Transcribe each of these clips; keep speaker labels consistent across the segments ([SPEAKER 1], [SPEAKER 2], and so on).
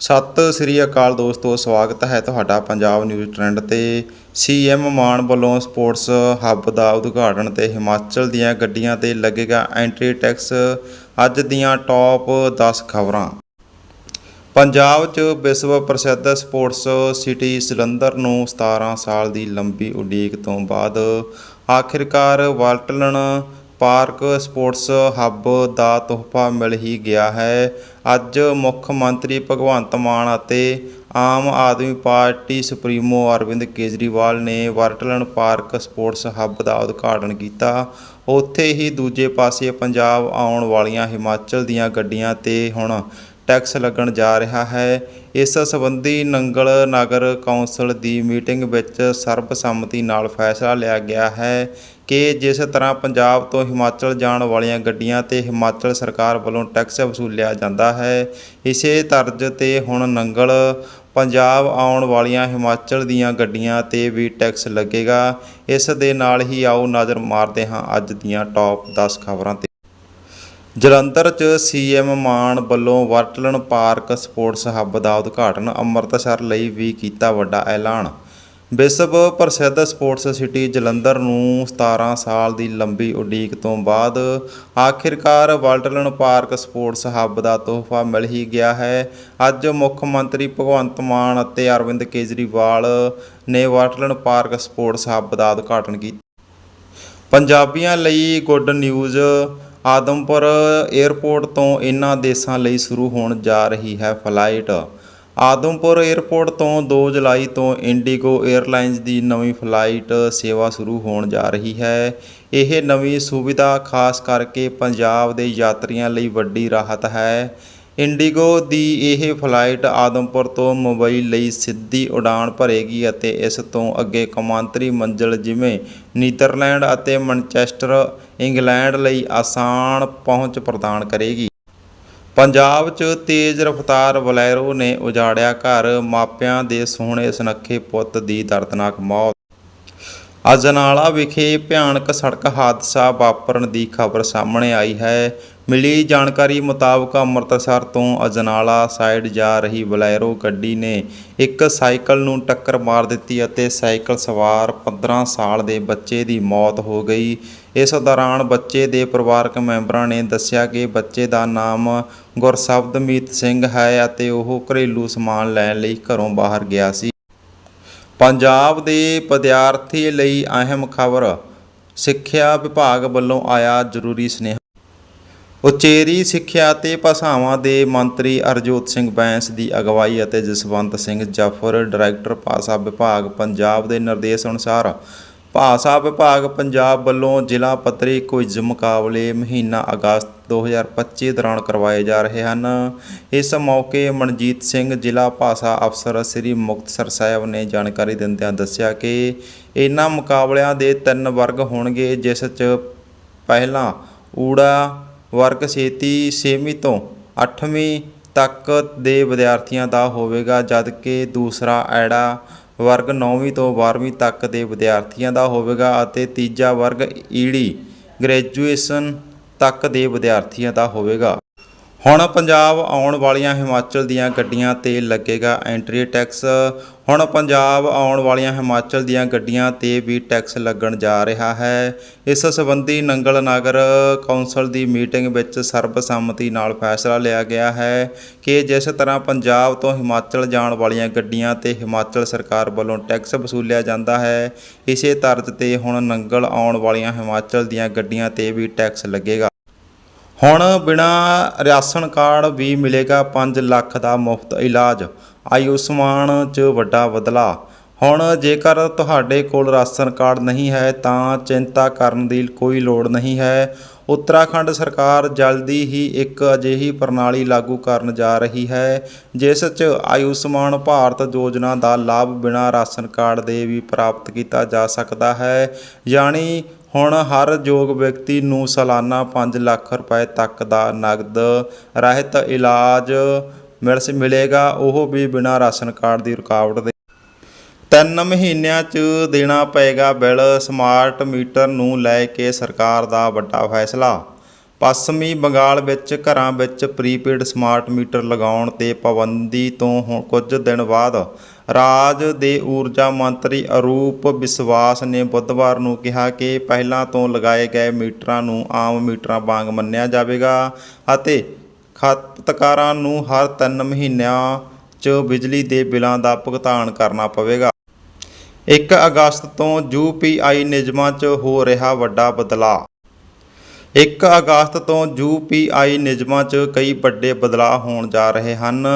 [SPEAKER 1] ਸਤਿ ਸ੍ਰੀ ਅਕਾਲ ਦੋਸਤੋ, ਸਵਾਗਤ ਹੈ ਤੁਹਾਡਾ ਪੰਜਾਬ ਨਿਊਜ਼ ਟ੍ਰੈਂਡ ਤੇ। ਸੀਐਮ ਮਾਨ ਵੱਲੋਂ ਸਪੋਰਟਸ ਹੱਬ ਦਾ ਉਦਘਾਟਨ ਤੇ ਹਿਮਾਚਲ ਦੀਆਂ ਗੱਡੀਆਂ ਤੇ ਲੱਗੇਗਾ ਐਂਟਰੀ ਟੈਕਸ। ਅੱਜ ਦੀਆਂ ਟੌਪ 10 ਖਬਰਾਂ। ਪੰਜਾਬ 'ਚ ਵਿਸ਼ਵ ਪ੍ਰਸਿੱਧ ਸਪੋਰਟਸ ਸਿਟੀ ਜਲੰਧਰ ਨੂੰ 17 ਸਾਲ ਦੀ ਲੰਬੀ ਉਡੀਕ ਤੋਂ ਬਾਅਦ ਆਖਿਰਕਾਰ ਵਾਲਟਲਨ ਪਾਰਕ ਸਪੋਰਟਸ ਹੱਬ ਦਾ ਤੋਹਫਾ ਮਿਲ ਹੀ ਗਿਆ ਹੈ। ਅੱਜ ਮੁੱਖ ਮੰਤਰੀ ਭਗਵੰਤ ਮਾਨ ਅਤੇ ਆਮ ਆਦਮੀ ਪਾਰਟੀ ਸੁਪਰੀਮੋ ਅਰਵਿੰਦ ਕੇਜਰੀਵਾਲ ਨੇ ਵਰਟਲਨ ਪਾਰਕ ਸਪੋਰਟਸ ਹੱਬ ਦਾ ਉਦਘਾਟਨ ਕੀਤਾ। ਉੱਥੇ ਹੀ ਦੂਜੇ ਪਾਸੇ ਪੰਜਾਬ ਆਉਣ ਵਾਲੀਆਂ ਹਿਮਾਚਲ ਦੀਆਂ ਗੱਡੀਆਂ ਤੇ ਹੁਣ ਟੈਕਸ ਲੱਗਣ ਜਾ ਰਿਹਾ ਹੈ। ਇਸ ਸੰਬੰਧੀ ਨੰਗਲ ਨਗਰ ਕੌਂਸਲ ਦੀ ਮੀਟਿੰਗ ਵਿੱਚ ਸਰਬਸੰਮਤੀ ਨਾਲ ਫੈਸਲਾ ਲਿਆ ਗਿਆ ਹੈ। ਕਿ ਜਿਸ ਤਰ੍ਹਾਂ ਪੰਜਾਬ ਤੋਂ ਹਿਮਾਚਲ ਜਾਣ ਵਾਲੀਆਂ ਗੱਡੀਆਂ ਤੇ ਹਿਮਾਚਲ ਸਰਕਾਰ ਵੱਲੋਂ ਟੈਕਸ ਵਸੂਲਿਆ ਜਾਂਦਾ ਹੈ, ਇਸੇ ਤਰਜ਼ ਤੇ ਹੁਣ ਨੰਗਲ ਪੰਜਾਬ ਆਉਣ ਵਾਲੀਆਂ ਹਿਮਾਚਲ ਦੀਆਂ ਗੱਡੀਆਂ ਤੇ ਵੀ ਟੈਕਸ ਲੱਗੇਗਾ। ਇਸ ਦੇ ਨਾਲ ਹੀ ਆਓ ਨਜ਼ਰ ਮਾਰਦੇ ਹਾਂ ਅੱਜ ਦੀਆਂ ਟੌਪ 10 ਖਬਰਾਂ ਤੇ। ਜਲੰਧਰ 'ਚ ਸੀਐਮ ਮਾਨ ਵੱਲੋਂ ਵਰਟਲਨ ਪਾਰਕ ਸਪੋਰਟਸ ਹੱਬ ਦਾ ਉਦਘਾਟਨ ਅੰਮ੍ਰਿਤਸਰ ਲਈ ਵੀ ਕੀਤਾ ਵੱਡਾ ਐਲਾਨ। ਵਿਸ਼ਵ ਪ੍ਰਸਿੱਧ ਸਪੋਰਟਸ ਸਿਟੀ ਜਲੰਧਰ ਨੂੰ 17 ਸਾਲ ਦੀ ਲੰਬੀ ਉਡੀਕ ਤੋਂ ਬਾਅਦ ਆਖਿਰਕਾਰ ਵਰਟਲਨ ਪਾਰਕ ਸਪੋਰਟਸ ਹੱਬ ਦਾ ਤੋਹਫਾ ਮਿਲ ਹੀ ਗਿਆ ਹੈ। ਅੱਜ ਮੁੱਖ ਮੰਤਰੀ ਭਗਵੰਤ ਮਾਨ ਅਤੇ ਅਰਵਿੰਦ ਕੇਜਰੀਵਾਲ ਨੇ ਵਰਟਲਨ ਪਾਰਕ ਸਪੋਰਟਸ ਹੱਬ ਦਾ ਉਦਘਾਟਨ ਕੀਤਾ। ਪੰਜਾਬੀਆਂ ਲਈ ਗੁੱਡ ਨਿਊਜ਼, ਆਦਮਪੁਰ 에ਅਰਪੋਰਟ ਤੋਂ ਇਨ੍ਹਾਂ ਦੇਸ਼ਾਂ ਲਈ ਸ਼ੁਰੂ ਹੋਣ ਜਾ ਰਹੀ ਹੈ ਫਲਾਈਟ। ਆਦਮਪੁਰ 에ਅਰਪੋਰਟ ਤੋਂ 2 ਜੁਲਾਈ ਤੋਂ ਇੰਡੀਗੋ 에ਅਰਲਾਈਨਜ਼ ਦੀ ਨਵੀਂ ਫਲਾਈਟ ਸੇਵਾ ਸ਼ੁਰੂ ਹੋਣ ਜਾ ਰਹੀ ਹੈ। ਇਹ ਨਵੀਂ ਸੁਵਿਧਾ ਖਾਸ ਕਰਕੇ ਪੰਜਾਬ ਦੇ ਯਾਤਰੀਆਂ ਲਈ ਵੱਡੀ ਰਾਹਤ ਹੈ। ਇੰਡੀਗੋ ਦੀ ਇਹ ਫਲਾਈਟ ਆਦਮਪੁਰ ਤੋਂ ਮੁੰਬਈ ਲਈ ਸਿੱਧੀ ਉਡਾਣ ਭਰੇਗੀ ਅਤੇ ਇਸ ਤੋਂ ਅੱਗੇ ਕੌਮਾਂਤਰੀ ਮੰਜ਼ਲ ਜਿਵੇਂ ਨੀਦਰਲੈਂਡ ਅਤੇ ਮੈਨਚੈਸਟਰ, ਇੰਗਲੈਂਡ ਲਈ ਆਸਾਨ ਪਹੁੰਚ ਪ੍ਰਦਾਨ ਕਰੇਗੀ। ਪੰਜਾਬ 'ਚ ਤੇਜ਼ ਰਫ਼ਤਾਰ ਬਲੈਰੋ ਨੇ ਉਜਾੜਿਆ ਘਰ, ਮਾਪਿਆਂ ਦੇ ਸੋਹਣੇ ਸੁਨੱਖੇ ਪੁੱਤ ਦੀ ਦਰਦਨਾਕ ਮੌਤ। ਅਜਨਾਲਾ ਵਿਖੇ ਭਿਆਨਕ ਸੜਕ ਹਾਦਸਾ ਵਾਪਰਨ ਦੀ ਖਬਰ ਸਾਹਮਣੇ ਆਈ ਹੈ। ਮਿਲੀ ਜਾਣਕਾਰੀ ਮੁਤਾਬਕ ਅੰਮ੍ਰਿਤਸਰ ਤੋਂ ਅਜਨਾਲਾ ਸਾਈਡ ਜਾ ਰਹੀ ਬਲੈਰੋ ਗੱਡੀ ਨੇ ਇੱਕ ਸਾਈਕਲ ਨੂੰ ਟੱਕਰ ਮਾਰ ਦਿੱਤੀ ਅਤੇ ਸਾਈਕਲ ਸਵਾਰ 15 ਸਾਲ ਦੇ ਬੱਚੇ ਦੀ ਮੌਤ ਹੋ ਗਈ। ਇਸ ਦੌਰਾਨ ਬੱਚੇ ਦੇ ਪਰਿਵਾਰਕ ਮੈਂਬਰਾਂ ਨੇ ਦੱਸਿਆ ਕਿ ਬੱਚੇ ਦਾ ਨਾਮ ਗੁਰਸ਼ਬਦਮੀਤ ਸਿੰਘ ਹੈ ਅਤੇ ਉਹ ਘਰੇਲੂ ਸਮਾਨ ਲੈਣ ਲਈ ਘਰੋਂ ਬਾਹਰ ਗਿਆ ਸੀ। ਪੰਜਾਬ ਦੇ ਵਿਦਿਆਰਥੀ ਲਈ ਅਹਿਮ ਖਬਰ, ਸਿੱਖਿਆ ਵਿਭਾਗ ਵੱਲੋਂ ਆਇਆ ਜ਼ਰੂਰੀ ਸੁਨੇਹਾ। ਉਚੇਰੀ ਸਿੱਖਿਆ ਤੇ ਭਾਸ਼ਾਵਾਂ ਦੇ ਮੰਤਰੀ ਅਰਜੋਤ ਸਿੰਘ ਬੈਂਸ ਦੀ ਅਗਵਾਈ ਅਤੇ ਜਸਵੰਤ ਸਿੰਘ ਜਾਫਰ, ਡਾਇਰੈਕਟਰ ਭਾਸ਼ਾ ਵਿਭਾਗ ਪੰਜਾਬ ਦੇ ਨਿਰਦੇਸ਼ ਅਨੁਸਾਰ ਭਾਸ਼ਾ ਵਿਭਾਗ ਪੰਜਾਬ ਵੱਲੋਂ ਜ਼ਿਲ੍ਹਾ ਪੱਧਰੀ ਕੁਇਜ਼ ਮੁਕਾਬਲੇ ਮਹੀਨਾ ਅਗਸਤ 2025 ਦੌਰਾਨ ਕਰਵਾਏ ਜਾ ਰਹੇ ਹਨ। ਇਸ ਮੌਕੇ ਮਨਜੀਤ ਸਿੰਘ, ਜ਼ਿਲ੍ਹਾ ਭਾਸ਼ਾ ਅਫਸਰ ਸ੍ਰੀ ਮੁਕਤਸਰ ਸਾਹਿਬ ਨੇ ਜਾਣਕਾਰੀ ਦਿੰਦਿਆਂ ਦੱਸਿਆ ਕਿ ਇਹਨਾਂ ਮੁਕਾਬਲਿਆਂ ਦੇ ਤਿੰਨ ਵਰਗ ਹੋਣਗੇ, ਜਿਸ 'ਚ ਪਹਿਲਾ ਊੜਾ ਵਰਗ ਛੇਤੀ 6ਵੀਂ ਤੋਂ 8ਵੀਂ ਤੱਕ ਦੇ ਵਿਦਿਆਰਥੀਆਂ ਦਾ ਹੋਵੇਗਾ, ਜਦਕਿ ਦੂਸਰਾ ਐੜਾ ਵਰਗ 9ਵੀਂ ਤੋਂ 12ਵੀਂ ਤੱਕ ਦੇ ਵਿਦਿਆਰਥੀਆਂ ਦਾ ਹੋਵੇਗਾ ਅਤੇ ਤੀਜਾ ਵਰਗ ਈੜੀ ਗ੍ਰੈਜੂਏਸ਼ਨ ਤੱਕ ਦੇ ਵਿਦਿਆਰਥੀਆਂ ਦਾ ਹੋਵੇਗਾ। ਹੁਣ ਪੰਜਾਬ ਆਉਣ ਵਾਲੀਆਂ ਹਿਮਾਚਲ ਦੀਆਂ ਗੱਡੀਆਂ ਤੇ ਲੱਗੇਗਾ ਐਂਟਰੀ ਟੈਕਸ ਹੁਣ ਪੰਜਾਬ ਆਉਣ ਵਾਲੀਆਂ ਹਿਮਾਚਲ ਦੀਆਂ ਗੱਡੀਆਂ ਤੇ ਵੀ ਟੈਕਸ ਲੱਗਣ ਜਾ ਰਿਹਾ ਹੈ। ਇਸ ਸੰਬੰਧੀ ਨੰਗਲ ਨਗਰ ਕੌਂਸਲ ਦੀ ਮੀਟਿੰਗ ਵਿੱਚ ਸਰਬਸੰਮਤੀ ਨਾਲ ਫੈਸਲਾ ਲਿਆ ਗਿਆ ਹੈ ਕਿ ਜਿਸ ਤਰ੍ਹਾਂ ਪੰਜਾਬ ਤੋਂ ਹਿਮਾਚਲ ਜਾਣ ਵਾਲੀਆਂ ਗੱਡੀਆਂ ਤੇ ਹਿਮਾਚਲ ਸਰਕਾਰ ਵੱਲੋਂ ਟੈਕਸ ਵਸੂਲਿਆ ਜਾਂਦਾ ਹੈ, ਇਸੇ ਤਰਜ਼ ਤੇ ਹੁਣ ਨੰਗਲ ਆਉਣ ਵਾਲੀਆਂ ਹਿਮਾਚਲ ਦੀਆਂ ਗੱਡੀਆਂ ਤੇ ਵੀ ਟੈਕਸ ਲੱਗੇਗਾ। ਹੁਣ ਬਿਨਾ ਰਾਸ਼ਨ ਕਾਰਡ ਵੀ ਮਿਲੇਗਾ 5 ਲੱਖ ਦਾ ਮੁਫਤ ਇਲਾਜ। ਆਯੁਸ਼ਮਾਨ 'ਚ ਵੱਡਾ ਬਦਲਾ। ਹੁਣ ਜੇਕਰ ਤੁਹਾਡੇ ਕੋਲ ਰਾਸ਼ਨ ਕਾਰਡ ਨਹੀਂ ਹੈ, ਤਾਂ ਚਿੰਤਾ ਕਰਨ ਦੀ ਕੋਈ ਲੋੜ ਨਹੀਂ ਹੈ। ਉੱਤਰਾਖੰਡ ਸਰਕਾਰ ਜਲਦੀ ਹੀ ਇੱਕ ਅਜਿਹੀ ਪ੍ਰਣਾਲੀ ਲਾਗੂ ਕਰਨ ਜਾ ਰਹੀ ਹੈ, ਜਿਸ 'ਚ ਆਯੁਸ਼ਮਾਨ ਭਾਰਤ ਯੋਜਨਾ ਦਾ ਲਾਭ ਬਿਨਾਂ ਰਾਸ਼ਨ ਕਾਰਡ ਦੇ ਵੀ ਪ੍ਰਾਪਤ ਕੀਤਾ ਜਾ ਸਕਦਾ ਹੈ। ਯਾਨੀ ਹੁਣ ਹਰ ਯੋਗ ਵਿਅਕਤੀ ਨੂੰ ਸਾਲਾਨਾ 5 ਲੱਖ ਰੁਪਏ ਤੱਕ ਦਾ ਨਗਦ ਰਹਿਤ ਇਲਾਜ ਮਿਲਸ, ਮਿਲੇਗਾ। ਉਹ ਵੀ ਬਿਨਾਂ ਰਾਸ਼ਨ ਕਾਰਡ ਦੀ ਰੁਕਾਵਟ ਦੇ। ਤਿੰਨ ਮਹੀਨਿਆਂ 'ਚ ਦੇਣਾ ਪਏਗਾ ਬਿੱਲ। ਸਮਾਰਟ ਮੀਟਰ ਨੂੰ ਲੈ ਕੇ ਸਰਕਾਰ ਦਾ ਵੱਡਾ ਫੈਸਲਾ। ਪੱਛਮੀ ਬੰਗਾਲ ਵਿੱਚ ਘਰਾਂ ਵਿੱਚ ਪ੍ਰੀਪੇਡ ਸਮਾਰਟ ਮੀਟਰ ਲਗਾਉਣ ਤੇ ਪਾਬੰਦੀ ਤੋਂ ਹੁਣ ਕੁਝ ਦਿਨ ਬਾਅਦ ਰਾਜ ਦੇ ਊਰਜਾ ਮੰਤਰੀ ਅਰੂਪ ਵਿਸਵਾਸ ਨੇ ਬੁੱਧਵਾਰ ਨੂੰ ਕਿਹਾ ਕਿ ਪਹਿਲਾਂ ਤੋਂ ਲਗਾਏ ਗਏ ਮੀਟਰਾਂ ਨੂੰ ਆਮ ਮੀਟਰਾਂ ਵਾਂਗ ਮੰਨਿਆ ਜਾਵੇਗਾ ਅਤੇ ਖਪਤਕਾਰਾਂ ਨੂੰ ਹਰ 3 ਮਹੀਨਿਆਂ 'ਚ ਬਿਜਲੀ ਦੇ ਬਿੱਲਾਂ ਦਾ ਭੁਗਤਾਨ ਕਰਨਾ ਪਵੇਗਾ। 1 ਅਗਸਤ ਤੋਂ ਯੂਪੀਆਈ ਨਿਯਮਾਂ 'ਚ ਹੋ ਰਿਹਾ ਵੱਡਾ ਬਦਲਾਅ। 1 ਅਗਸਤ ਤੋਂ ਯੂਪੀਆਈ ਨਿਯਮਾਂ 'ਚ ਕਈ ਵੱਡੇ ਬਦਲਾਅ ਹੋਣ ਜਾ ਰਹੇ ਹਨ,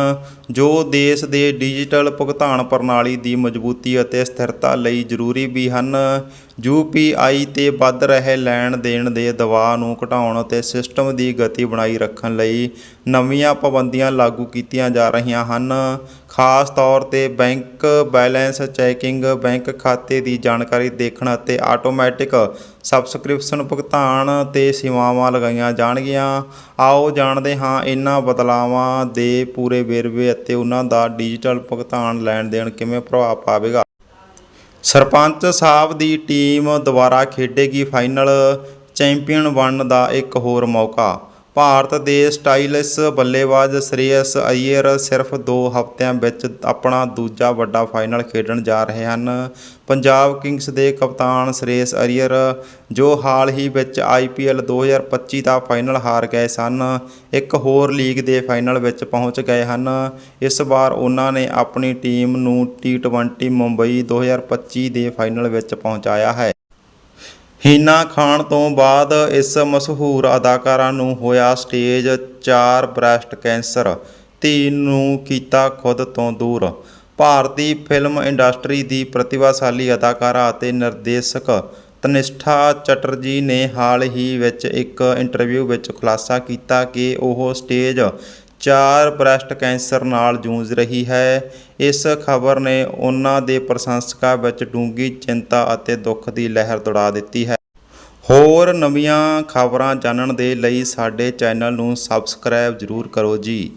[SPEAKER 1] ਜੋ ਦੇਸ਼ ਦੇ ਡਿਜੀਟਲ ਭੁਗਤਾਨ ਪ੍ਰਣਾਲੀ ਦੀ ਮਜ਼ਬੂਤੀ ਅਤੇ ਸਥਿਰਤਾ ਲਈ ਜ਼ਰੂਰੀ ਵੀ ਹਨ। ਯੂਪੀਆਈ ਤੇ ਵੱਧ ਰਹੇ ਲੈਣ ਦੇਣ ਦੇ ਦਬਾਅ ਨੂੰ ਘਟਾਉਣ ਅਤੇ ਸਿਸਟਮ ਦੀ ਗਤੀ ਬਣਾਈ ਰੱਖਣ ਲਈ ਨਵੀਆਂ ਪਾਬੰਦੀਆਂ ਲਾਗੂ ਕੀਤੀਆਂ ਜਾ ਰਹੀਆਂ ਹਨ। ਖਾਸ ਤੌਰ ਤੇ ਬੈਂਕ ਬੈਲੈਂਸ ਚੈਕਿੰਗ, ਬੈਂਕ ਖਾਤੇ ਦੀ ਜਾਣਕਾਰੀ ਦੇਖਣ ਅਤੇ ਆਟੋਮੈਟਿਕ ਸਬਸਕ੍ਰਿਪਸ਼ਨ ਭੁਗਤਾਨ ਤੇ ਸੇਵਾਵਾਂ ਲਗਾਈਆਂ ਜਾਣਗੀਆਂ। ਆਓ ਜਾਣਦੇ ਹਾਂ ਇਹਨਾਂ ਬਦਲਾਵਾਂ ਦੇ ਪੂਰੇ ਵੇਰਵੇ ਅਤੇ ਉਹਨਾਂ ਦਾ ਡਿਜੀਟਲ ਭੁਗਤਾਨ ਲੈਣ ਦੇਣ ਕਿਵੇਂ ਪ੍ਰਭਾਵ ਪਾਵੇਗਾ। ਸਰਪੰਚ ਸਾਹਿਬ ਦੀ ਟੀਮ ਦੁਬਾਰਾ ਖੇਡੇਗੀ ਫਾਈਨਲ, ਚੈਂਪੀਅਨ ਬਣਨ ਦਾ ਇੱਕ ਹੋਰ ਮੌਕਾ। ਭਾਰਤ ਦੇ ਸਟਾਈਲਿਸ਼ ਬੱਲੇਬਾਜ਼ ਸ਼੍ਰੇਯਸ ਅਈਅਰ ਸਿਰਫ 2 ਹਫ਼ਤਿਆਂ ਵਿੱਚ ਆਪਣਾ ਦੂਜਾ ਵੱਡਾ ਫਾਈਨਲ ਖੇਡਣ ਜਾ ਰਹੇ ਹਨ। ਪੰਜਾਬ ਕਿੰਗਸ ਦੇ ਕਪਤਾਨ ਸ਼੍ਰੇਯਸ ਅਈਅਰ, ਜੋ ਹਾਲ ਹੀ ਵਿੱਚ ਆਈਪੀਐਲ 2025 ਦਾ ਫਾਈਨਲ ਹਾਰ ਗਏ ਸਨ, ਇੱਕ ਹੋਰ ਲੀਗ ਦੇ ਫਾਈਨਲ ਵਿੱਚ ਪਹੁੰਚ ਗਏ ਹਨ। ਇਸ ਵਾਰ ਉਹਨਾਂ ਨੇ ਆਪਣੀ ਟੀਮ ਨੂੰ ਟੀ20 ਮੁੰਬਈ 2025 ਦੇ ਫਾਈਨਲ ਵਿੱਚ ਪਹੁੰਚਾਇਆ ਹੈ। ਹੀਨਾ ਖਾਨ ਤੋਂ ਬਾਅਦ ਇਸ ਮਸ਼ਹੂਰ ਅਦਾਕਾਰਾ ਨੂੰ ਹੋਇਆ ਸਟੇਜ 4 ਬ੍ਰੈਸਟ ਕੈਂਸਰ, ਧੀ ਨੂੰ ਕੀਤਾ ਖੁਦ ਤੋਂ ਦੂਰ। ਭਾਰਤੀ ਫਿਲਮ ਇੰਡਸਟਰੀ ਦੀ ਪ੍ਰਤਿਭਾਸ਼ਾਲੀ ਅਦਾਕਾਰਾ ਅਤੇ ਨਿਰਦੇਸ਼ਕ ਤਨਿਸ਼ਠਾ ਚਟਰਜੀ ਨੇ ਹਾਲ ਹੀ ਵਿੱਚ ਇੱਕ ਇੰਟਰਵਿਊ ਵਿੱਚ ਖੁਲਾਸਾ ਕੀਤਾ ਕਿ ਉਹ ਸਟੇਜ ਚਾਰ ਬ੍ਰੈਸਟ ਕੈਂਸਰ ਨਾਲ ਜੂਝ ਰਹੀ ਹੈ। ਇਸ ਖਬਰ ਨੇ ਉਹਨਾਂ ਦੇ ਪ੍ਰਸ਼ੰਸਕਾਂ ਵਿੱਚ ਡੂੰਘੀ ਚਿੰਤਾ ਅਤੇ ਦੁੱਖ ਦੀ ਲਹਿਰ ਦੌੜਾ ਦਿੱਤੀ ਹੈ। ਹੋਰ ਨਵੀਆਂ ਖਬਰਾਂ ਜਾਣਨ ਦੇ ਲਈ ਸਾਡੇ ਚੈਨਲ ਨੂੰ ਸਬਸਕ੍ਰਾਈਬ ਜ਼ਰੂਰ ਕਰੋ ਜੀ।